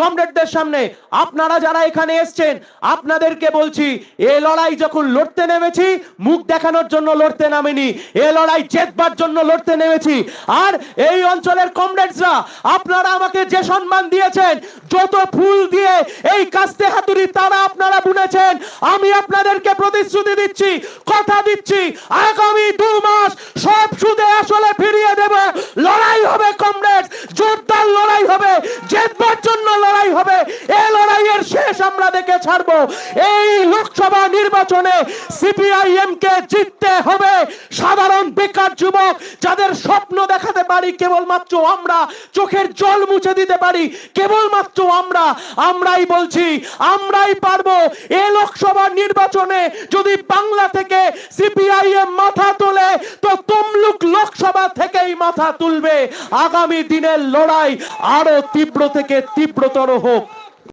কমরেডদের সামনে আপনারা যারা এখানে এসছেন, আপনাদেরকে বলছি, এ লড়াই যখন লড়তে নেমেছি, মুখ দেখানোর জন্য লড়তে নামেনি, এ লড়াই জেতবার জন্য লড়তে নেমেছি। আর এই অঞ্চলের কমরেডসরা, আপনারা আমাকে যে সম্মান দিয়েছেন, যত ফুল দিয়ে এই কাস্তে হাতুড়ি তারা আপনারা বুনেছেন, আমি আপনাদেরকে প্রতিশ্রুতি দিচ্ছি, কথা দিচ্ছি, আগামী দু মাস সব সুদে আসলে ফিরিয়ে দেব লড়াই হবে কমরেড জোরদার লড়াই হবে জেতবার জন্য এই লড়াইয়ের শেষ আমরা দেখে ছাড়বো। এই লোকসভা নির্বাচনে সিপিআইএম কে জিততে হবে। সাধারণ বেকার যুবক যাদের স্বপ্ন দেখাতে পারি, কেবলমাত্র আমরা চোখের জল মুছে দিতে পারি, কেবলমাত্র আমরা, আমরাই বলছি, আমরাই পারব। এ লোকসভা নির্বাচনে যদি বাংলা থেকে সিপিআইএম মাথা তোলে, তো মাথা তুলবে। আগামী দিনের লড়াই আরও তীব্র থেকে তীব্রতর হোক।